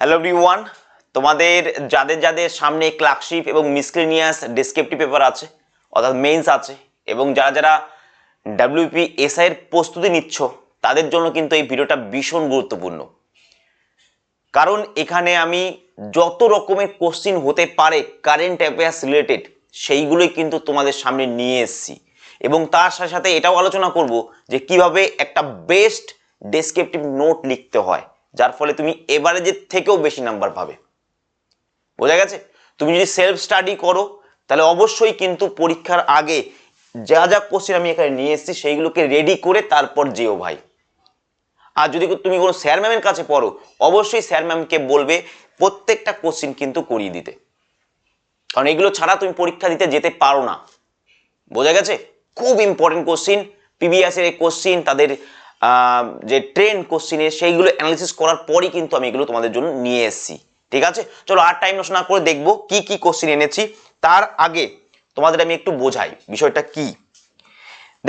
Hello one তোমাদের, যাদের যাদের সামনে ক্লার্কশিপ এবং মিসক্রিনিয়াস ডেসক্রিপটিভ পেপার আছে, অর্থাৎ মেইনস আছে, এবং যারা যারা ডাব্লিউপি এসআই এর প্রস্তুতি নিচ্ছ, তাদের জন্য কিন্তু এই ভিডিওটা ভীষণ গুরুত্বপূর্ণ। কারণ এখানে আমি যত রকমের কোশ্চিন হতে পারে কারেন্ট অ্যাফেয়ার্স রিলেটেড সেইগুলোই কিন্তু তোমাদের সামনে নিয়ে এসেছি। এবং তার সাথে সাথে এটাও আলোচনা করব যে কীভাবে একটা বেস্ট ডেসক্রিপটিভ নোট লিখতে হয়। যার ফলে তুমি এভারেজের থেকেও বেশি নাম্বার পাবে। বোঝা গেছে? তুমি যদি সেলফ স্টাডি করো, তাহলে অবশ্যই কিন্তু পরীক্ষার আগে যা যা কোশ্চেন আমি এখানে নিয়ে এসেছি, সেইগুলোকে রেডি করে তারপর যেও ভাই। আর যদি তুমি কোনো স্যার ম্যামের কাছে পড়ো, অবশ্যই স্যার ম্যামকে বলবে প্রত্যেকটা কোশ্চিন কিন্তু করিয়ে দিতে। কারণ এগুলো ছাড়া তুমি পরীক্ষা দিতে যেতে পারো না। বোঝা গেছে? খুব ইম্পর্টেন্ট কোশ্চিন পিবিএস এই কোশ্চিন তাদের যে ট্রেন কোশ্চিনের সেইগুলো অ্যানালিসিস করার পরই কিন্তু আমি এগুলো তোমাদের জন্য নিয়ে এসেছি। ঠিক আছে? চলো আর টাইম নষ্ট না করে দেখব কি কি কোশ্চিন এনেছি। তার আগে তোমাদের আমি একটু বোঝাই বিষয়টা কি।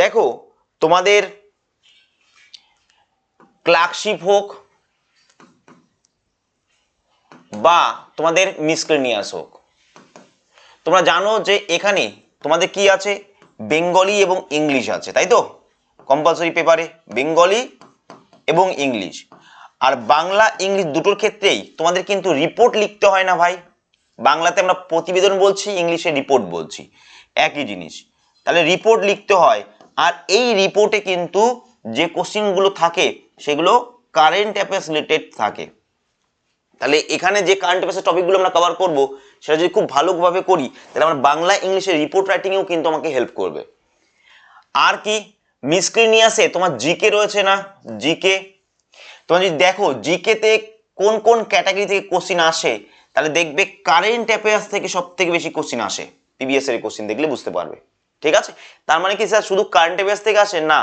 দেখো, তোমাদের ক্লার্কশিপ হোক বা তোমাদের মিসক্লেনিয়াস হোক, তোমরা জানো যে এখানে তোমাদের কি আছে? বেঙ্গলি এবং ইংলিশ আছে, তাই তো? কম্পালসরি পেপারে, বেঙ্গলি এবং ইংলিশ। আর বাংলা, ইংলিশ দুটোর ক্ষেত্রেই তোমাদের কিন্তু রিপোর্ট লিখতে হয় না ভাই। বাংলাতে আমরা প্রতিবেদন বলছি, ইংলিশে রিপোর্ট বলছি। একই জিনিস। তাহলে রিপোর্ট লিখতে হয়। আর এই রিপোর্টে কিন্তু যে কোশ্চিনগুলো থাকে, সেগুলো কারেন্ট অ্যাফেয়ার্স রিলেটেড থাকে। তাহলে এখানে যে কারেন্ট অ্যাফেয়ার্সের টপিকগুলো আমরা কভার করব, সেটা যদি খুব ভালোভাবে করি, তাহলে আমার বাংলা, ইংলিশের রিপোর্ট রাইটিংয়েও কিন্তু আমাকে হেল্প করবে। আর কি? মিসক্রিনিয়াসে তোমার জিকে রয়েছে না? জিকে? তোমরা যদি দেখো, জিকেতে কোন কোন ক্যাটাগরি থেকে কোশ্চিন আসে, তাহলে দেখবে কারেন্ট অ্যাফেয়ার্স থেকে সব থেকে বেশি কোশ্চিন আসে। পিবিএস এর কোশ্চিন দেখলে বুঝতে পারবে। ঠিক আছে? তার মানে কি স্যার শুধু কারেন্ট অ্যাফেয়ার্স থেকে আসে? না।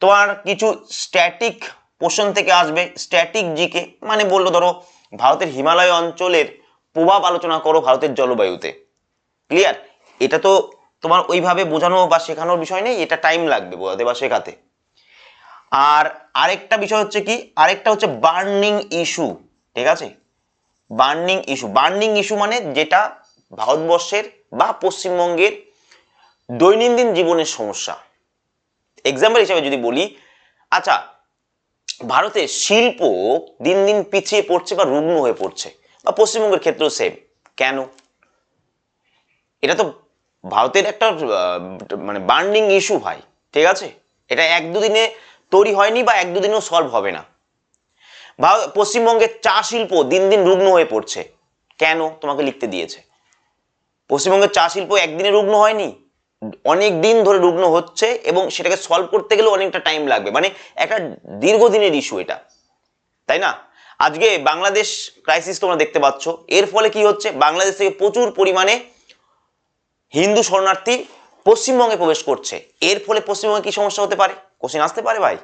তোমার কিছু স্ট্যাটিক পোর্শন থেকে আসবে। স্ট্যাটিক জিকে মানে বলল ধরো, ভারতের হিমালয় অঞ্চলের প্রভাব আলোচনা করো ভারতের জলবায়ুতে। ক্লিয়ার এটা তো তোমার ওইভাবে বোঝানো বা শেখানোর বিষয় নেই, এটা টাইম লাগবে বোঝাতে বা শেখাতে। আর আরেকটা বিষয় হচ্ছে কি, আরেকটা হচ্ছে বার্নিং ইস্যু ঠিক আছে? বার্নিং ইস্যু বার্নিং ইস্যু মানে যেটা ভারতবর্ষের বা পশ্চিমবঙ্গের দৈনন্দিন জীবনের সমস্যা। এক্সাম্পল হিসাবে যদি বলি আচ্ছা ভারতে শিল্প দিন দিন পিছিয়ে পড়ছে বা রুগ্ন হয়ে পড়ছে, বা পশ্চিমবঙ্গের ক্ষেত্রেও সেম কেন? এটা তো ভারতের একটা মানে বার্নিং ইস্যু ভাই, ঠিক আছে? এটা এক দুদিনে তৈরি হয়নি বা এক দুদিনেও সলভ হবে না। ভারত পশ্চিমবঙ্গের চা শিল্প দিন দিন রুগ্ন হয়ে পড়ছে। কেন? তোমাকে লিখতে দিয়েছে। পশ্চিমবঙ্গের চা শিল্প একদিনে রুগ্ন হয়নি? অনেক দিন ধরে রুগ্ন হচ্ছে এবং সেটাকে সলভ করতে গেলে অনেকটা টাইম লাগবে। মানে একটা দীর্ঘদিনের ইস্যু এটা। তাই না? আজকে বাংলাদেশ ক্রাইসিস তোমরা দেখতে পাচ্ছ। এর ফলে কি হচ্ছে? বাংলাদেশ থেকে প্রচুর পরিমাণে হিন্দু শরণার্থী পশ্চিমবঙ্গে প্রবেশ করছে। এর ফলে পশ্চিমবঙ্গে কি সমস্যা হতে পারে? কোশ্চিন আসতে পারে ভাই।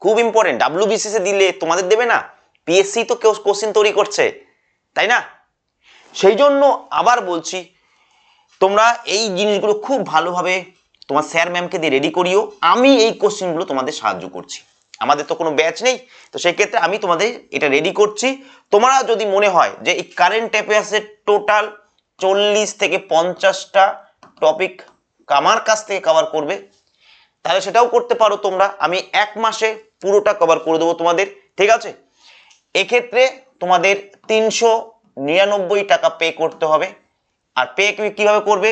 খুব ইম্পর্টেন্ট ডাব্লিউবিসিসে দিলে তোমাদের দেবে না? পিএসসি তো কেউ কোশ্চিন তৈরি করছে। তাই না? সেই জন্য আবার বলছি, তোমরা এই জিনিসগুলো খুব ভালোভাবে তোমার স্যার ম্যামকে দিয়ে রেডি করিও। আমি এই কোশ্চেনগুলো তোমাদের সাহায্য করছি। আমাদের তো কোনো ব্যাচ নেই। তো সেই ক্ষেত্রে আমি তোমাদের এটা রেডি করছি। তোমরা যদি মনে হয় যে এই কারেন্ট অ্যাফেয়ার্সের টোটাল চল্লিশ থেকে পঞ্চাশটা টপিক আমার কাছ থেকে কভার করবে। তাহলে সেটাও করতে পারো তোমরা। আমি এক মাসে পুরোটা কভার করে দেবো তোমাদের। ঠিক আছে? এক্ষেত্রে তোমাদের তিনশো নিরানব্বই টাকা পে করতে হবে। আর পে কীভাবে করবে?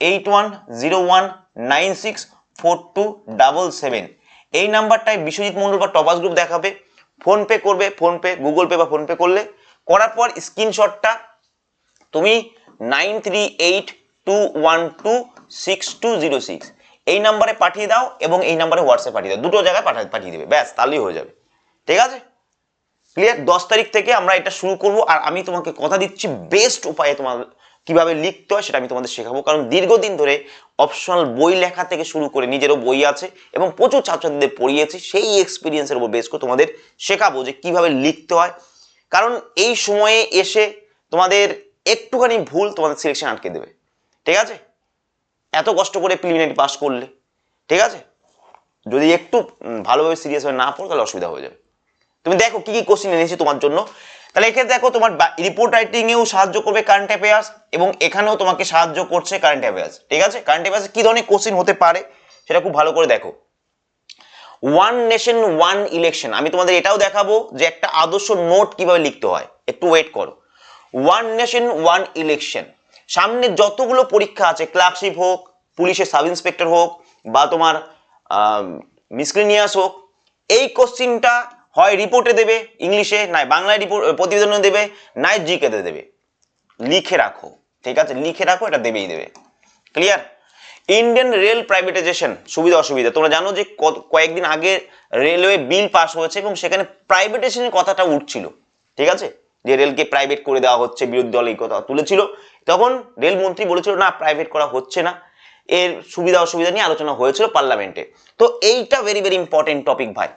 Eight one zero one nine six four two double seven এই নাম্বারটায় বিশ্বজিৎ মন্ডল বা টপাস গ্রুপ দেখাবে। ফোনপে করবে, ফোনপে, গুগল পে বা ফোনপে করলে। করার পর স্ক্রিনশটটা তুমি nine three eight two one two six two zero six এই নাম্বারে পাঠিয়ে দাও এবং এই নাম্বারে হোয়াটসঅ্যাপ পাঠিয়ে দাও। দুটো জায়গায় পাঠা পাঠিয়ে দেবে। ব্যাস, তাহলেই হয়ে যাবে। ঠিক আছে? ক্লিয়ার দশ তারিখ থেকে আমরা এটা শুরু করব। আর আমি তোমাকে কথা দিচ্ছি বেস্ট উপায়ে তোমার কীভাবে লিখতে হয় সেটা আমি তোমাদের শেখাবো। কারণ দীর্ঘদিন ধরে অপশনাল বই লেখা থেকে শুরু করে নিজেরও বই আছে এবং প্রচুর ছাত্রছাত্রীদের পড়িয়েছি। সেই এক্সপিরিয়েন্সের উপর বেস করে তোমাদের শেখাবো যে কীভাবে লিখতে হয়। কারণ এই সময়ে এসে তোমাদের একটুখানি ভুল তোমাদের সিলেকশন আটকে দেবে। ঠিক আছে? এত কষ্ট করে প্রিলিমিনারি পাস করলে, ঠিক আছে? যদি একটু ভালোভাবে সিরিয়াস হয়ে না পড়ো, তাহলে অসুবিধা হয়ে যাবে। তুমি দেখো কি কি কোশ্চিন এনেছি তোমার জন্য। তাহলে এখানে দেখো তোমার রিপোর্ট রাইটিংয়েও সাহায্য করবে কারেন্ট অ্যাফেয়ার্স এবং এখানেও তোমাকে সাহায্য করছে কারেন্ট অ্যাফেয়ার্স ঠিক আছে? কারেন্ট অ্যাফেয়ার্স কী ধরনের কোশ্চিন হতে পারে, সেটা খুব ভালো করে দেখো। ওয়ান নেশন ওয়ান ইলেকশন আমি তোমাদের এটাও দেখাবো যে একটা আদর্শ নোট কীভাবে লিখতে হয়। একটু ওয়েট করো। ওয়ান নেশন ওয়ান ইলেকশন সামনে যতগুলো পরীক্ষা আছে, ক্লার্কশিপ হোক পুলিশের সাব ইন্সপেক্টর হোক, বা তোমার মিসক্রিনিয়াস হোক, এই কোশ্চিনটা হয় রিপোর্টে দেবে ইংলিশে নয় বাংলায় রিপোর্ট প্রতিবেদনে দেবে নয় জিকেতে দেবে। লিখে রাখো, ঠিক আছে? লিখে রাখো, এটা দেবেই দেবে। ক্লিয়ার ইন্ডিয়ান রেল প্রাইভেটাইজেশন সুবিধা অসুবিধা। তোমরা জানো যে কয়েকদিন আগে রেলওয়ে বিল পাস হয়েছে এবং সেখানে প্রাইভেটাইজেশনের কথাটা উঠছিল, ঠিক আছে? যে রেলকে প্রাইভেট করে দেওয়া হচ্ছে, বিরোধী দল এই কথা তুলেছিল। তখন রেলমন্ত্রী বলেছিল, না প্রাইভেট করা হচ্ছে না। এর সুবিধা অসুবিধা নিয়ে আলোচনা হয়েছিল পার্লামেন্টে। তো এইটা ভেরি ভেরি ইম্পর্টেন্ট টপিক ভাই।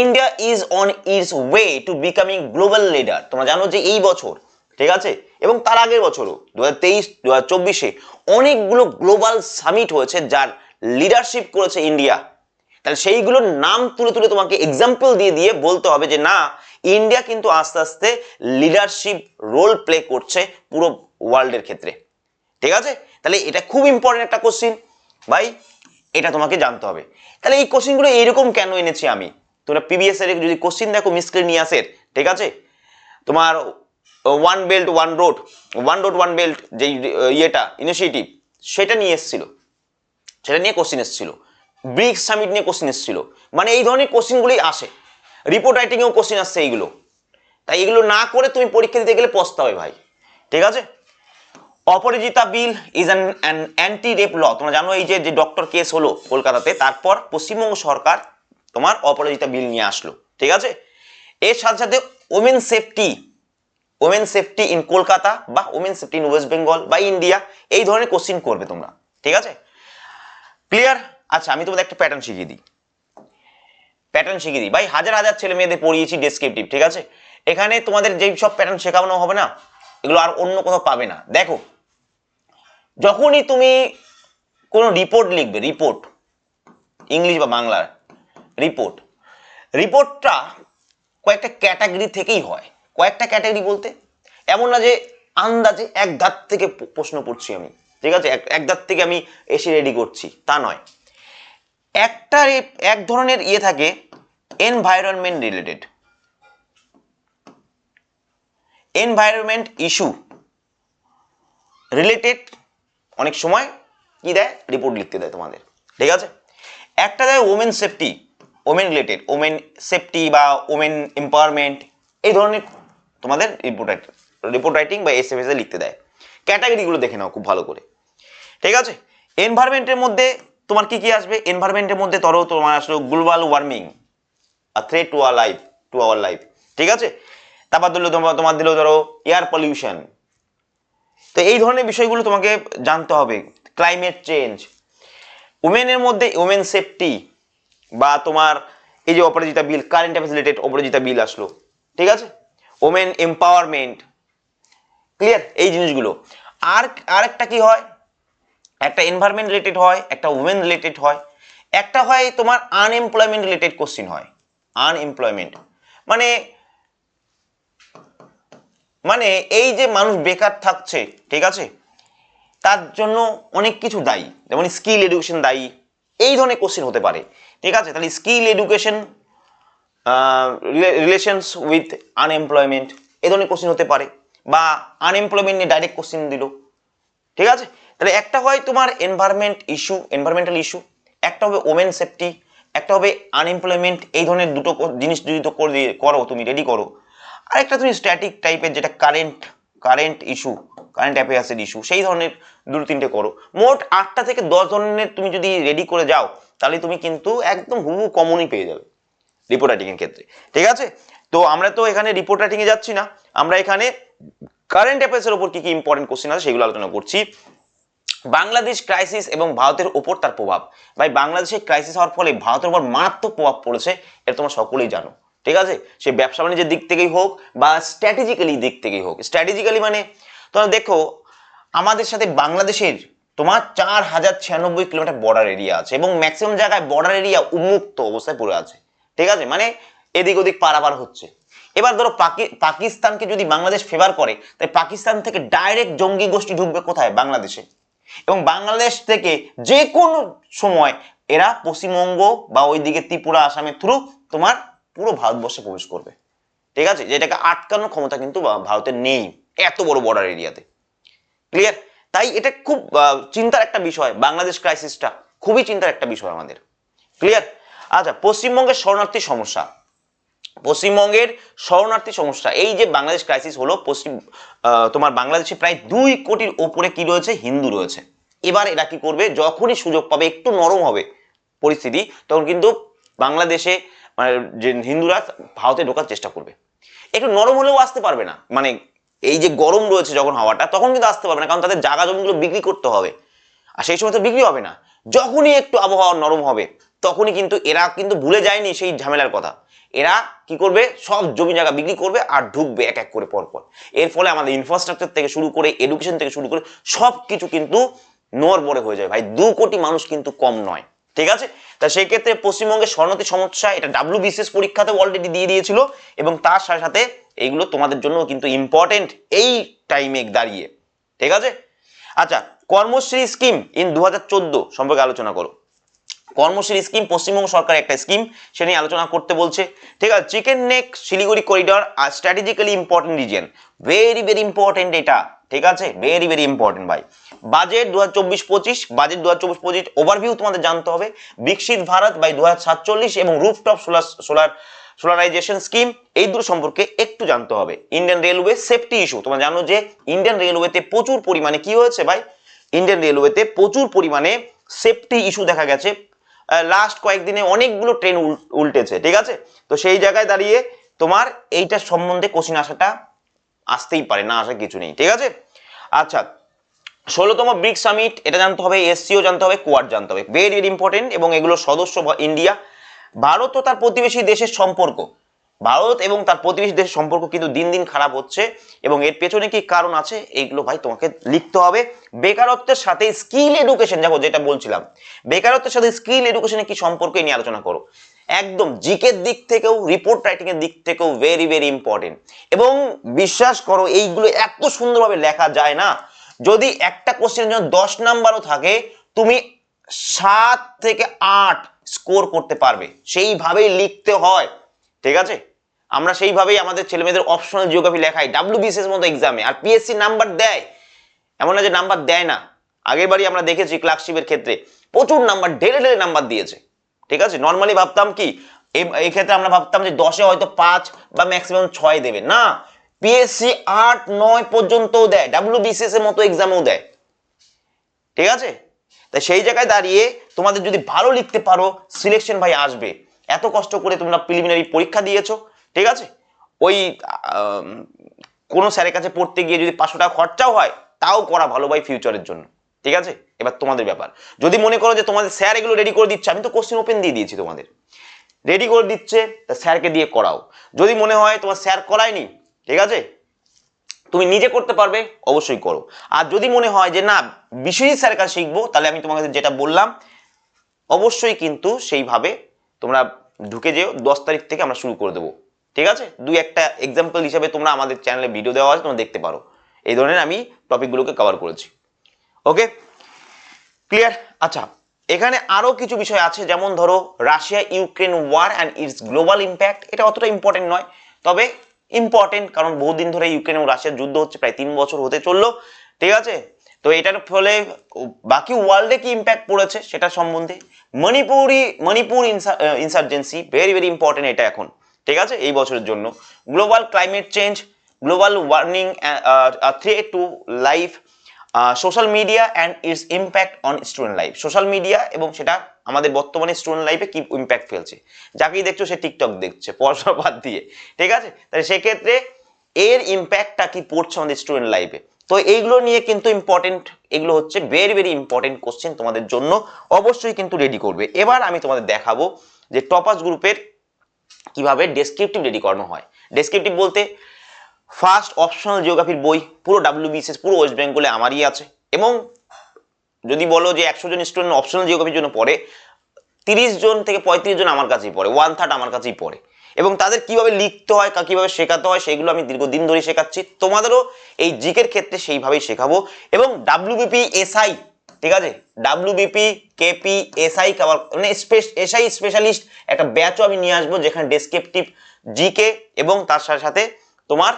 India is on its way to becoming global leader তোমরা জানো যে এই বছর, ঠিক আছে? এবং তার আগের বছরও দু হাজার তেইশ দু হাজার চব্বিশে অনেকগুলো গ্লোবাল সামিট হয়েছে যার লিডারশিপ করেছে ইন্ডিয়া তাহলে সেইগুলোর নাম তুলে তুলে তোমাকে এক্সাম্পল দিয়ে দিয়ে বলতে হবে যে, না ইন্ডিয়া কিন্তু আস্তে আস্তে লিডারশিপ রোল প্লে করছে পুরো ওয়ার্ল্ডের ক্ষেত্রে। ঠিক আছে? তাহলে এটা খুব ইম্পর্টেন্ট একটা কোশ্চিন ভাই এটা তোমাকে জানতে হবে। তাহলে এই কোশ্চিনগুলো এইরকম কেন এনেছি আমি? তোমরা পিবিএস এর যদি কোশ্চিন দেখো মিসক্রিনিয়াসের ঠিক আছে? তোমার one belt one road one road one belt ah, ইয়েটা ইনিশিয়েটিভ সেটা নিয়ে এসেছিল। সেটা নিয়ে কোশ্চিন এসেছিল। ব্রিক্স সামিট নিয়ে কোশ্চিন এসেছিল। মানে এই ধরনের কোশ্চিনগুলোই আসে। রিপোর্ট রাইটিংয়েও কোশ্চিন আসছে এইগুলো। তাই এগুলো না করে তুমি পরীক্ষা দিতে গেলে পস্তাবে ভাই। ঠিক আছে? Aparajita bill is an an anti rape law তোমরা জানো এই যে যে ডক্টর কেস হলো কলকাতাতে, তারপর পশ্চিমবঙ্গ সরকার তোমার অপরাজিতা বিল নিয়ে আসলো। ঠিক আছে? এর সাথে সাথে women safety women safety in Kolkata বা women safety in West Bengal বা ইন্ডিয়া এই ধরনের কোশ্চিন করবে তোমরা। ঠিক আছে? ক্লিয়ার আচ্ছা আমি তোমাদের একটা প্যাটার্ন শিখিয়ে দিই। প্যাটার্ন শিখিয়ে দিই। ভাই, হাজার হাজার ছেলে মেয়েদের পড়িয়েছি ডেসক্রিপটিভ ঠিক আছে? এখানে তোমাদের যেই সব প্যাটার্ন শেখানো হবে না, এগুলো আর অন্য কোথাও পাবে না। দেখো, যখনই তুমি কোনো রিপোর্ট লিখবে রিপোর্ট ইংলিশ বা বাংলার রিপোর্ট রিপোর্টটা কয়েকটা ক্যাটাগরি থেকেই হয়। কয়েকটা ক্যাটাগরি বলতে এমন না যে আন্দাজে এক ধার থেকে প্রশ্ন পড়ছি আমি, ঠিক আছে? এক- ধার থেকে আমি এসে রেডি করছি, তা নয়। একটা এক ধরনের ইয়ে থাকে environment related environment issue related অনেক সময় কি দেয়? রিপোর্ট লিখতে দেয় তোমাদের। ঠিক আছে? একটা দেয় women safety women related women safety বা ওমেন এম্পাওয়ারমেন্ট এই ধরনের তোমাদের রিপোর্ট রিপোর্ট রাইটিং বা এস এফ এস লিখতে দেয়। ক্যাটাগরিগুলো দেখে নাও খুব ভালো করে। ঠিক আছে? এনভায়রনমেন্টের মধ্যে তোমার কি কি আসবে? এনভায়রনমেন্টের মধ্যে ধরো তোমার আসলো global warming threat to our life to our life ঠিক আছে? তারপর দিল তোমার তোমার দিল ধরো এয়ার পলিউশন তো এই ধরনের বিষয়গুলো তোমাকে জানতে হবে ক্লাইমেট চেঞ্জ উমেনের মধ্যে উমেন সেফটি বা তোমার এই যে Aparajita bill current affairs related Aparajita bill আসলো, ঠিক আছে? ওমেন এম্পাওয়ারমেন্ট ক্লিয়ার এই জিনিসগুলো। আর, আরেকটা কি হয়? একটা এনভায়রনমেন্ট রিলেটেড হয়, একটা উমেন রিলেটেড হয়, একটা হয় তোমার আনএমপ্লয়মেন্ট রিলেটেড কোশ্চিন হয় আনএমপ্লয়মেন্ট মানে মানে এই যে মানুষ বেকার থাকছে, ঠিক আছে? তার জন্য অনেক কিছু দায়ী, যেমন স্কিল এডুকেশন দায়ী, এই ধরনের কোশ্চেন হতে পারে, ঠিক আছে? তাহলে skill education relations with unemployment এই ধরনের কোশ্চেন হতে পারে, বা আনএমপ্লয়মেন্ট নিয়ে ডাইরেক্ট কোশ্চেন দিল, ঠিক আছে? তাহলে একটা হয় তোমার এনভায়রনমেন্ট ইস্যু এনভায়রনমেন্টাল ইস্যু একটা হবে ওমেন সেফটি একটা হবে আনএমপ্লয়মেন্ট এই ধরনের দুটো জিনিস যদি তো করে করো, তুমি রেডি করো। আর একটা তুমি স্ট্যাটিক টাইপের যেটা কারেন্ট কারেন্ট ইস্যু কারেন্ট অ্যাফেয়ার্সের ইস্যু সেই ধরনের দুটো তিনটে করো। মোট আটটা থেকে দশ ধরনের তুমি যদি রেডি করে যাও, তাহলে তুমি কিন্তু একদম হুবু কমনই পেয়ে যাবে রিপোর্ট রাইটিং এর ক্ষেত্রে। ঠিক আছে? তো আমরা তো এখানে রিপোর্ট রাইটিং এ যাচ্ছি না। আমরা এখানে কারেন্ট অ্যাফেয়ার্সের উপর কি কি ইম্পর্টেন্ট কোশ্চেন আছে সেগুলো আলোচনা করছি। বাংলাদেশ ক্রাইসিস এবং ভারতের উপর তার প্রভাব। ভাই বাংলাদেশে ক্রাইসিস হওয়ার ফলে ভারতের উপর মারাত্মক প্রভাব পড়েছে, এটা তোমরা সকলেই জানো। ঠিক আছে? সে ব্যবসা বাণিজ্যের দিক থেকেই হোক বা স্ট্র্যাটেজিক্যালি দিক থেকেই হোক। স্ট্র্যাটেজিক্যালি মানে তোমরা দেখো, আমাদের সাথে বাংলাদেশের তোমার চার হাজার ছিয়ানব্বই কিলোমিটার বর্ডার এরিয়া আছে এবং ম্যাক্সিমাম জায়গায় বর্ডার এরিয়া উন্মুক্ত অবস্থায় পড়ে আছে। ঠিক আছে? মানে এদিক ওদিক পারাপার হচ্ছে। এবার ধরো পাকি- পাকিস্তানকে যদি বাংলাদেশ ফেভার করে তাই পাকিস্তান থেকে ডাইরেক্ট জঙ্গি গোষ্ঠী ঢুকবে কোথায়? বাংলাদেশে। এবং বাংলাদেশ থেকে যে কোনো সময় এরা পশ্চিমবঙ্গ বা ওইদিকে ত্রিপুরা, আসামের থ্রু তোমার পুরো ভারতবর্ষে প্রবেশ করবে। ঠিক আছে? যেটাকে আটকানোর ক্ষমতা কিন্তু ভারতের নেই এত বড় বর্ডার এরিয়াতে ক্লিয়ার তাই এটা খুব চিন্তার একটা বিষয়। বাংলাদেশ ক্রাইসিসটা খুবই চিন্তার একটা বিষয় আমাদের। ক্লিয়ার আচ্ছা পশ্চিমবঙ্গের শরণার্থী সমস্যা। পশ্চিমবঙ্গের শরণার্থী সমস্যা এই যে বাংলাদেশ ক্রাইসিস হলো, পশ্চিম তোমার বাংলাদেশে প্রায় দুই কোটির ওপরে কি রয়েছে? হিন্দু রয়েছে। এবার এরা কি করবে? যখনই সুযোগ পাবে, একটু নরম হবে পরিস্থিতি, তখন কিন্তু বাংলাদেশে মানে যে হিন্দুরা, ভারতে ঢোকার চেষ্টা করবে। একটু নরম হলেও আসতে পারবে না। মানে এই যে গরম রয়েছে যখন হাওয়াটা, তখন কিন্তু আসতে পারবে না, কারণ তাদের জায়গা জমিগুলো বিক্রি করতে হবে। আর সেই সময় তো বিক্রি হবে না। যখনই একটু আবহাওয়া নরম হবে তখনই কিন্তু এরা কিন্তু ভুলে যায়নি সেই ঝামেলার কথা। এরা কি করবে? সব জমি জায়গা বিক্রি করবে আর ঢুকবে এক এক করে পরপর। এর ফলে আমাদের ইনফ্রাস্ট্রাকচার থেকে শুরু করে এডুকেশন থেকে শুরু করে সব কিছু কিন্তু নড়বড়ে হয়ে যায়। ভাই, দু কোটি মানুষ কিন্তু কম নয়। ঠিক আছে? তা সেই ক্ষেত্রে পশ্চিমবঙ্গের শরণার্থী সমস্যা, এটা ডাব্লিউ বিসিএস পরীক্ষাতে অলরেডি দিয়ে দিয়েছিল এবং তার সাথে সাথে এইগুলো তোমাদের জন্য কিন্তু ইম্পর্টেন্ট এই টাইমে দাঁড়িয়ে। ঠিক আছে? আচ্ছা কর্মশ্রী স্কিম ইন দু হাজার চোদ্দ সম্পর্কে আলোচনা করো। কর্মশ্রী স্কিম পশ্চিমবঙ্গ সরকারের একটা স্কিম সে নিয়ে আলোচনা করতে বলছে। ঠিক আছে চিকেন নেক শিলিগুড়ি করিডর আর strategically important reason very very important এটা। ঠিক আছে? ভেরি ভেরি ইম্পর্টেন্ট ভাই। বাজেট দু হাজার চব্বিশ পঁচিশ বাজেট দু হাজার চব্বিশ পঁচিশ ওভারভিউ তোমাদের জানতে হবে। বিকশিত ভারত বাই দু হাজার সাতচল্লিশ এবং rooftop solar solar solarization scheme এই দুটো সম্পর্কে একটু জানতে হবে। ইন্ডিয়ান রেলওয়ে সেফটি ইস্যু তোমরা জানো যে ইন্ডিয়ান রেলওয়েতে প্রচুর পরিমাণে কি হয়েছে ভাই? ইন্ডিয়ান রেলওয়েতে প্রচুর পরিমাণে সেফটি ইস্যু দেখা গেছে। লাস্ট কয়েকদিনে অনেকগুলো ট্রেন উল্টেছে, ঠিক আছে? তো সেই জায়গায় দাঁড়িয়ে তোমার এইটার সম্বন্ধে কোশ্চিন আসাটা আসতেই পারে, না আসার কিছু নেই, ঠিক আছে? আচ্ছা ষোলোতম ব্রিক সামিট এটা জানতে হবে এসসিও জানতে হবে কোয়াড জানতে হবে। ভেরি ভেরি ইম্পর্টেন্ট এবং এগুলো সদস্য ইন্ডিয়া ভারত ও তার প্রতিবেশী দেশের সম্পর্ক। ভারত এবং তার প্রতিবেশী দেশের সম্পর্ক কিন্তু দিন দিন খারাপ হচ্ছে এবং এর পেছনে কি কারণ আছে এইগুলো ভাই তোমাকে লিখতে হবে। বেকারত্বের সাথে স্কিল এডুকেশন দেখো যেটা বলছিলাম, বেকারত্বের সাথে স্কিল এডুকেশনে কি সম্পর্ক নিয়ে আলোচনা করো। একদম জিকের দিক থেকেও রিপোর্ট রাইটিং এর দিক থেকেও ভেরি ভেরি ইম্পর্টেন্ট এবং বিশ্বাস করো, এইগুলো এত সুন্দরভাবে লেখা যায় না, যদি একটা কোশ্চেনের জন্য দশ নাম্বারও থাকে, তুমি সাত থেকে আট স্কোর করতে পারবে। সেইভাবেই লিখতে হয়, ঠিক আছে? আমরা সেইভাবেই আমাদের ছেলেমেয়েদের অপশনাল জিওগ্রাফি লেখাই ডাব্লিউ বিসিএস মতো এক্সামে আর পিএসসি নাম্বার দেয়। এমন না যে নাম্বার দেয় না। আগের বারই আমরা দেখেছি ক্লার্কশিপের ক্ষেত্রে প্রচুর নাম্বার ঢেলে ঢেলে নাম্বার দিয়েছে। ঠিক আছে? নর্মালি ভাবতাম কি এই- ক্ষেত্রে আমরা ভাবতাম যে দশে হয়তো পাঁচ বা ম্যাক্সিমাম ছয় দেবে। না পিএসসি আট, নয় পর্যন্তও দেয়। ডাব্লিউ বিসিএস এর মতো এক্সামেও দেয়। ঠিক আছে? তাই সেই জায়গায় দাঁড়িয়ে তোমাদের যদি ভালো লিখতে পারো সিলেকশন ভাই আসবে। এত কষ্ট করে তোমরা প্রিলিমিনারি পরীক্ষা দিয়েছ। ঠিক আছে? ওই কোনো স্যারের কাছে পড়তে গিয়ে যদি পাঁচশো টাকা খরচাও হয়, তাও করা ভালো ভাই ফিউচারের জন্য। ঠিক আছে? এবার তোমাদের ব্যাপার। যদি মনে করো যে তোমাদের স্যার এগুলো রেডি করে দিচ্ছে, আমি তো কোশ্চেন ওপেন দিয়ে দিয়েছি তোমাদের। রেডি করে দিচ্ছে, তা স্যারকে দিয়ে করাও। যদি মনে হয় তোমার স্যার করায়নি, ঠিক আছে? তুমি নিজে করতে পারবে, অবশ্যই করো। আর যদি মনে হয় যে না, বিশ্বজিৎ স্যারের কাছে শিখব, তাহলে আমি তোমাকে যেটা বললাম, অবশ্যই কিন্তু সেইভাবে তোমরা ঢুকে যেও, দশ তারিখ থেকে আমরা শুরু করে দেবো। ঠিক আছে? দুই একটা এক্সাম্পল হিসাবে তোমরা আমাদের চ্যানেলে ভিডিও দেওয়া আছে, তোমরা দেখতে পারো। এই ধরনের আমি টপিকগুলোকে কভার করেছি। ওকে ক্লিয়ার আচ্ছা এখানে আরও কিছু বিষয় আছে, যেমন ধরো Russia, Ukraine war and its global impact এটা অতটা ইম্পর্টেন্ট নয়। তবে ইম্পর্টেন্ট কারণ বহুদিন ধরে ইউক্রেন এবং রাশিয়ার যুদ্ধ হচ্ছে, প্রায় তিন বছর হতে চলল। ঠিক আছে? তো এটার ফলে বাকি ওয়ার্ল্ডে কি ইম্প্যাক্ট পড়েছে সেটা সম্বন্ধে Manipuri Manipur insurgency very very important এটা এখন। ঠিক আছে? এই বছরের জন্য। Global climate change global warning threat to life social media and its impact on student life social media এবং সেটা আমাদের বর্তমানে স্টুডেন্ট লাইফে কি ইম্প্যাক্ট ফেলছে? যাকেই দেখছ সে টিকটক দেখছে, পড়াশোনা বাদ দিয়ে। ঠিক আছে? তাহলে সেক্ষেত্রে এর ইম্প্যাক্টটা কি পড়ছে আমাদের স্টুডেন্ট লাইফে তো এইগুলো নিয়ে কিন্তু ইম্পর্টেন্ট এগুলো হচ্ছে ভেরি ভেরি ইম্পর্টেন্ট কোশ্চেন তোমাদের জন্য। অবশ্যই কিন্তু রেডি করবে। এবার আমি তোমাদের দেখাবো যে টপাস গ্রুপের কীভাবে ডেসক্রিপটিভ রেডি করানো হয়। ডেসক্রিপটিভ বলতে ফার্স্ট অপশনাল জিওগ্রাফির বই, পুরো ডাব্লিউবিসিএস পুরো ওয়েস্ট বেঙ্গলে আমারই আছে। এবং যদি বলো যে একশো জন স্টুডেন্ট অপশনাল জিওগ্রাফির জন্য পড়ে, তিরিশ জন থেকে পঁয়ত্রিশ জন আমার কাছেই পড়ে ওয়ান থার্ড আমার কাছেই পড়ে। এবং তাদের কীভাবে লিখতে হয়, কা- কীভাবে শেখাতে হয়, সেগুলো আমি দীর্ঘদিন ধরে শেখাচ্ছি। তোমাদেরও এই জিকের ক্ষেত্রে সেইভাবেই শেখাবো। এবং ডাব্লিউবিপি এসআই ঠিক আছে? ডাব্লিউবিপি কেপি এসআই মানে এসআই স্পেশালিস্ট একটা ব্যাচও আমি নিয়ে আসব যেখানে ডেসক্রিপটিভ জিকে এবং তার সাথে সাথে তোমার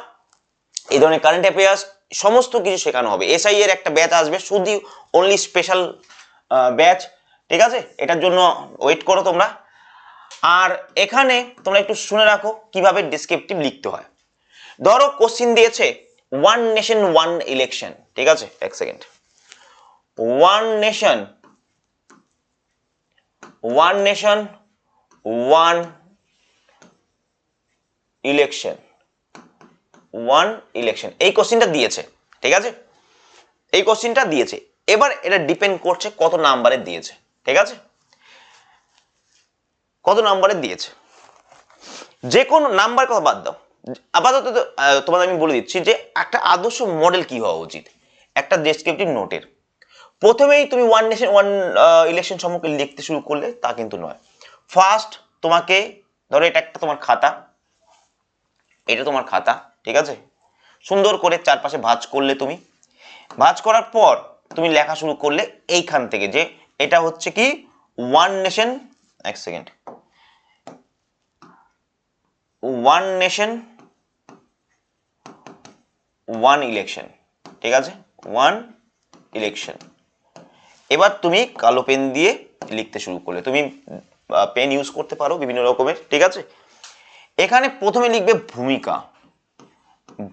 এই ধরনের কারেন্ট অ্যাফেয়ার্স সমস্ত কিছু শেখানো হবে। এসআই এর একটা ব্যাচ আসবে, শুধু অনলি স্পেশাল ব্যাচ ঠিক আছে? এটার জন্য ওয়েট করো তোমরা। আর এখানে তোমরা একটু শুনে রাখো কীভাবে ডেসক্রিপটিভ লিখতে হয়। ধরো কোশ্চিন দিয়েছে ওয়ান নেশন ওয়ান ইলেকশন ঠিক আছে? এক second one nation one nation one election one election এই কোশ্চিনটা দিয়েছে, ঠিক আছে? এই কোশ্চিনটা দিয়েছে। এবার এটা ডিপেন্ড করছে কত নাম্বারে দিয়েছে, ঠিক আছে? কত নাম্বারে দিয়েছে? যে কোনো নাম্বার কথা বাদ দাও। আপাতত তোমাদের আমি বলে দিচ্ছি যে একটা আদর্শ মডেল কি হওয়া উচিত? একটা ডেসক্রিপটিভ নোটের প্রথমেই তুমি ওয়ান নেশন ওয়ান ইলেকশন সম্পর্কে লিখতে শুরু করলে তা কিন্তু নয়। ফার্স্ট তোমাকে, ধরো এটা একটা তোমার খাতা। এটা তোমার খাতা, ঠিক আছে? সুন্দর করে চারপাশে ভাঁজ করলে তুমি। ভাঁজ করার পর তুমি লেখা শুরু করলে এইখান থেকে যে এটা হচ্ছে কি? ওয়ান নেশন এক second one nation one election ঠিক আছে? ওয়ান ইলেকশন এবার তুমি কালো পেন দিয়ে লিখতে শুরু করলে। তুমি পেন ইউজ করতে পারো বিভিন্ন রকমের, ঠিক আছে? এখানে প্রথমে লিখবে ভূমিকা।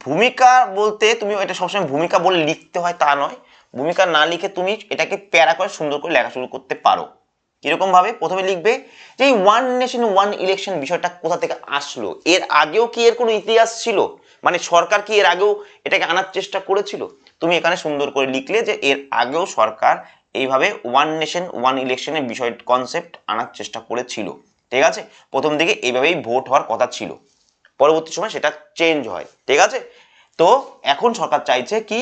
ভূমিকা বলতে তুমি এটা সবসময় ভূমিকা বলে লিখতে হয়, তা নয়। ভূমিকা না লিখে তুমি এটাকে প্যারা করে সুন্দর করে লেখা শুরু করতে পারো। কীরকম ভাবে? প্রথমে লিখবে যে এই ওয়ান নেশন ওয়ান ইলেকশন বিষয়টা কোথা থেকে আসলো? এর আগেও কি এর কোনো ইতিহাস ছিল? মানে সরকার কি এর আগেও এটাকে আনার চেষ্টা করেছিল? তুমি এখানে সুন্দর করে লিখলে যে এর আগেও সরকার এইভাবে ওয়ান নেশন ওয়ান ইলেকশনের বিষয় কনসেপ্ট আনার চেষ্টা করেছিল। ঠিক আছে? প্রথম দিকে এইভাবেই ভোট হওয়ার কথা ছিল। পরবর্তী সময় সেটা চেঞ্জ হয়। ঠিক আছে? তো এখন সরকার চাইছে কি?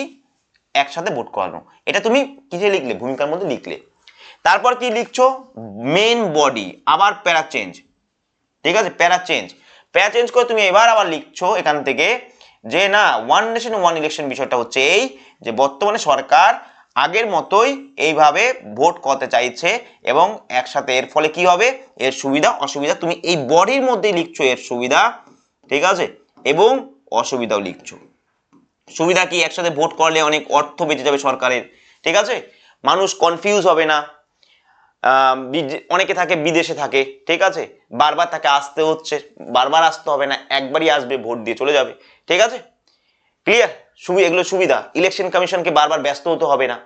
একসাথে ভোট করানো। এটা তুমি কিসে লিখলে? ভূমিকার মধ্যে লিখলে। তারপর কি লিখছো? মেন বডি আবার প্যারা চেঞ্জ ঠিক আছে? প্যারা চেঞ্জ প্যারা চেঞ্জ করে তুমি এবার আবার লিখছো এখান থেকে যে না ওয়ান নেশন ওয়ান ইলেকশন বিষয়টা হচ্ছে এই যে বর্তমানে সরকার আগের মতোই এইভাবে ভোট করতে চাইছে এবং একসাথে এর ফলে কি হবে? এর সুবিধা, অসুবিধা তুমি এই বডির মধ্যেই লিখছো এর সুবিধা, ঠিক আছে? এবং অসুবিধাও লিখছো। সুবিধা কি? একসাথে ভোট করলে অনেক অর্থ বেঁচে যাবে সরকারের, ঠিক আছে? মানুষ কনফিউজ হবে না। অনেকে থাকে, বিদেশে থাকে, ঠিক আছে? বারবার তাকে আসতে হচ্ছে, বারবার আসতে হবে না, একবারই আসবে, ভোট দিয়ে চলে যাবে, ঠিক আছে? ক্লিয়ার এগুলো সুবিধা। ইলেকশন কমিশনকে বারবার ব্যস্ত হতে হবে না।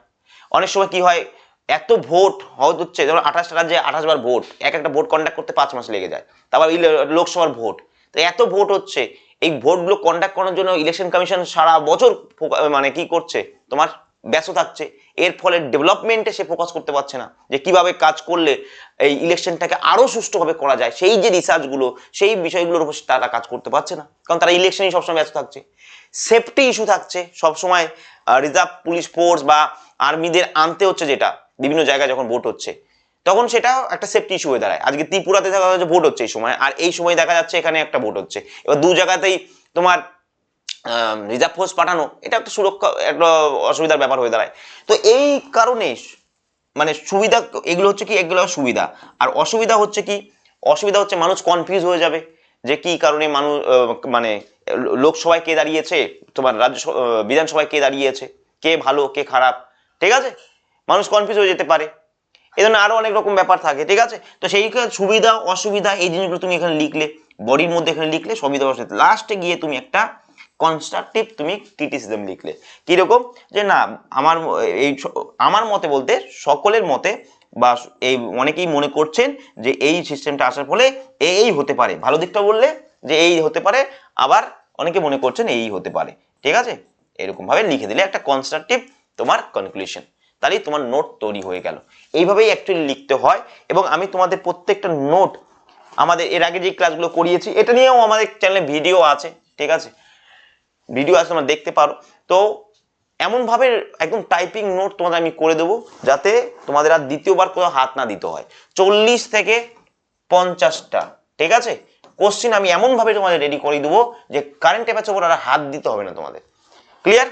অনেক সময় কি হয়, এত ভোট হচ্ছে, যেমন আঠাশটা রাজ্যে আঠাশ বার ভোট, এক একটা ভোট কন্ডাক্ট করতে পাঁচ মাস লেগে যায়। তারপর লোকসভার ভোট। তো এত ভোট হচ্ছে, এই ভোটগুলো কন্ডাক্ট করার জন্য ইলেকশন কমিশন সারা বছর মানে কি করছে, তোমার ব্যস্ত থাকছে। এর ফলে ডেভেলপমেন্টে সে ফোকাস করতে পারছে না, যে কীভাবে কাজ করলে এই ইলেকশনটাকে আরও সুষ্ঠুভাবে করা যায়। সেই যে রিসার্চগুলো সেই বিষয়গুলোর উপর তারা কাজ করতে পারছে না। কারণ তারা ইলেকশনই সবসময় ব্যস্ত থাকছে। সেফটি ইস্যু থাকছে। সবসময় রিজার্ভ পুলিশ ফোর্স বা আর্মিদের আনতে হচ্ছে যেটা, বিভিন্ন জায়গায় যখন ভোট হচ্ছে, তখন সেটা একটা সেফটি ইস্যু হয়ে দাঁড়ায়। আজকে ত্রিপুরাতে দেখা যাচ্ছে ভোট হচ্ছে এই সময়, আর এই সময় দেখা যাচ্ছে এখানে একটা ভোট হচ্ছে। এবার দু জায়গাতেই তোমার রিজার্ভ ফোর্স পাঠানো, এটা একটা সুরক্ষা, একটা অসুবিধার ব্যাপার হয়ে দাঁড়ায়। তো এই কারণে মানে সুবিধা, এগুলো হচ্ছে কি, এগুলো সুবিধা আর অসুবিধা হচ্ছে কি, অসুবিধা হচ্ছে মানুষ কনফিউজ হয়ে যাবে যে কি কারণে মানুষ মানে লোকসভায় কে দাঁড়িয়েছে? তোমার রাজ্য বিধানসভায় কে দাঁড়িয়েছে? কে ভালো, কে খারাপ? ঠিক আছে? মানুষ কনফিউজ হয়ে যেতে পারে। এই জন্য আরও অনেক রকম ব্যাপার থাকে, ঠিক আছে? তো সেই সুবিধা, অসুবিধা, এই জিনিসগুলো তুমি এখানে লিখলে, বডির মধ্যে এখানে লিখলে সুবিধা অসুবিধা লাস্টে গিয়ে তুমি একটা কনস্ট্রাকটিভ তুমি ক্রিটিসিজম লিখলে। কীরকম? যে না, আমার এই আমার মতে বলতে সকলের মতে বা এই অনেকেই মনে করছেন যে এই সিস্টেমটা আসার ফলে এই হতে পারে। ভালো দিকটা বললে যে এই হতে পারে আবার অনেকে মনে করছেন এই হতে পারে। ঠিক আছে? এরকম ভাবে লিখে দিলে একটা কনস্ট্রাকটিভ তোমার কনক্লুশন তাহলেই তোমার নোট তৈরি হয়ে গেল। এইভাবেই অ্যাকচুয়ালি লিখতে হয় এবং আমি তোমাদের প্রত্যেকটা নোট আমাদের, এর আগে যে ক্লাসগুলো করিয়েছি, এটা নিয়েও আমাদের চ্যানেলে ভিডিও আছে। ঠিক আছে? ভিডিও আছে, তোমরা দেখতে পারো। তো এমনভাবে একদম টাইপিং নোট তোমাদের আমি করে দেবো যাতে তোমাদের আর দ্বিতীয়বার কোথাও হাত না দিতে হয়। চল্লিশ থেকে পঞ্চাশটা। ঠিক আছে? কোশ্চিন আমি এমনভাবে তোমাদের রেডি করে দেবো যে কারেন্ট অ্যাফেয়ার্স ওপর আর হাত দিতে হবে না তোমাদের। ক্লিয়ার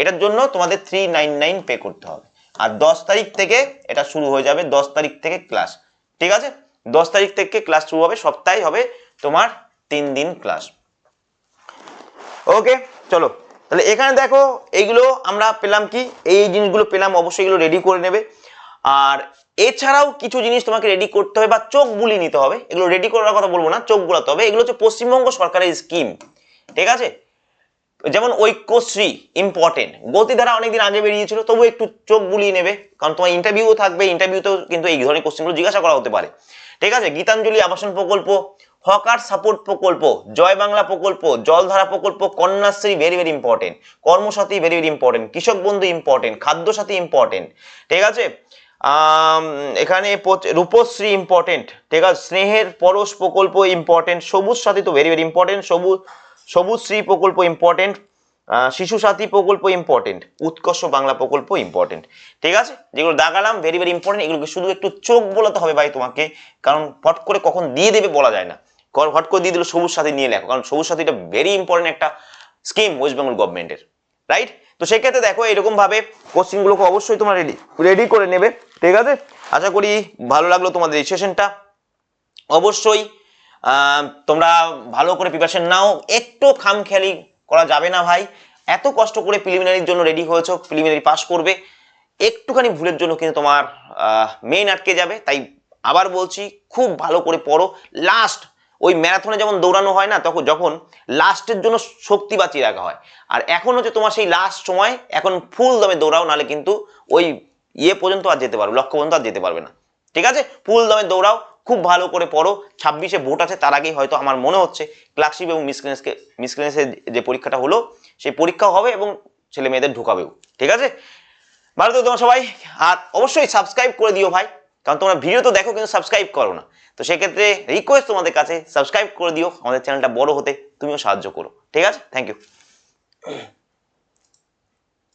এটার জন্য তোমাদের থ্রি নাইন নাইন পে করতে হবে। আর দশ তারিখ থেকে এটা শুরু হয়ে যাবে দশ তারিখ থেকে ক্লাস ঠিক আছে? দশ তারিখ থেকে ক্লাস শুরু হবে, সপ্তাহে হবে তোমার তিন দিন ক্লাস ওকে চলো। তাহলে এখানে দেখো, এইগুলো আমরা পেলাম কি? এই জিনিসগুলো পেলাম, অবশ্যই এগুলো রেডি করে নেবে। আর এছাড়াও কিছু জিনিস তোমাকে রেডি করতে হবে বা চোখ বুলি নিতে হবে। এগুলো রেডি করার কথা বলব না, চোখ বুলাতে হবে। এগুলো হচ্ছে পশ্চিমবঙ্গ সরকারের স্কিম ঠিক আছে? যেমন ঐক্যশ্রী ইম্পর্টেন্ট গতিধারা অনেকদিন আগে বেরিয়েছিল তবু একটু চোখ বুলিয়ে নেবে, কারণ তোমার ইন্টারভিউও থাকবে ইন্টারভিউতেও কিন্তু এই ধরনের কোশ্চেনগুলো জিজ্ঞাসা করা হতে পারে। ঠিক আছে? গীতাঞ্জলি আবাসন প্রকল্প, হকার সাপোর্ট প্রকল্প, জয় বাংলা প্রকল্প, জলধারা প্রকল্প, Kanyashree very very important Karmasathi very very important Krishak Bandhu important Khadya Sathi important ঠিক আছে? এখানে রূপশ্রী ইম্পর্টেন্ট ঠিক আছে? স্নেহের পরশ প্রকল্প ইম্পর্টেন্ট সবুজ সাথী তো ভেরি ভেরি ইম্পর্টেন্ট সবুজ সবুজশ্রী প্রকল্প ইম্পর্টেন্ট শিশু সাথী প্রকল্প ইম্পর্টেন্ট উৎকর্ষ বাংলা প্রকল্প ইম্পর্টেন্ট ঠিক আছে? যেগুলো দাগালাম ভেরি ভেরি ইম্পর্টেন্ট এগুলোকে শুধু একটু চোখ বোলাতে হবে ভাই তোমাকে, কারণ ফট করে কখন দিয়ে দেবে বলা যায় না। হট করে দিয়ে দিল সবুজ সাথী নিয়ে লেখো, কারণ সবুজ সাথীটা ভেরি ইম্পর্টেন্ট একটা স্কিম ওয়েস্ট বেঙ্গল গভর্নমেন্টের রাইট তো সেক্ষেত্রে দেখো এরকম ভাবে কোশ্চিনগুলোকে অবশ্যই তোমরা রেডি রেডি করে নেবে, ঠিক আছে? আশা করি ভালো লাগল তোমাদের এই সেশনটা অবশ্যই তোমরা ভালো করে প্রিপারেশন নাও। একটু খামখেয়ালি করা যাবে না ভাই। এত কষ্ট করে প্রিলিমিনারির জন্য রেডি হয়েছো প্রিলিমিনারি পাস করবে। একটুখানি ভুলের জন্য কিন্তু তোমার মেইন আটকে যাবে। তাই আবার বলছি, খুব ভালো করে পড়ো। লাস্ট ওই ম্যারাথনে যেমন দৌড়ানো হয় না, তখন যখন লাস্টের জন্য শক্তি বাঁচিয়ে রাখা হয়। আর এখন হচ্ছে তোমার সেই লাস্ট সময়, এখন ফুল দমে দৌড়াও, নাহলে কিন্তু ওই ইয়ে পর্যন্ত আর যেতে পারবে, লক্ষ্য পর্যন্ত আর যেতে পারবে না। ঠিক আছে? ফুল দমে দৌড়াও, খুব ভালো করে পড়ো। ছাব্বিশে ভোট আছে, তার আগেই হয়তো আমার মনে হচ্ছে ক্লার্কশিপ এবং মিসক্রিনেসকে মিসক্রিনেসের যে পরীক্ষাটা হলো, সেই পরীক্ষাও হবে এবং ছেলে মেয়েদের ঢুকাবেও। ঠিক আছে? ভালো তো তোমরা সবাই। আর অবশ্যই সাবস্ক্রাইব করে দিও ভাই। কারণ তোমরা ভিডিও তো দেখো, কিন্তু সাবস্ক্রাইব করো না। তো সেক্ষেত্রে রিকোয়েস্ট তোমাদের কাছে সাবস্ক্রাইব করে দিও। আমাদের চ্যানেলটা বড় হতে তুমিও সাহায্য করো। ঠিক আছে? Thank you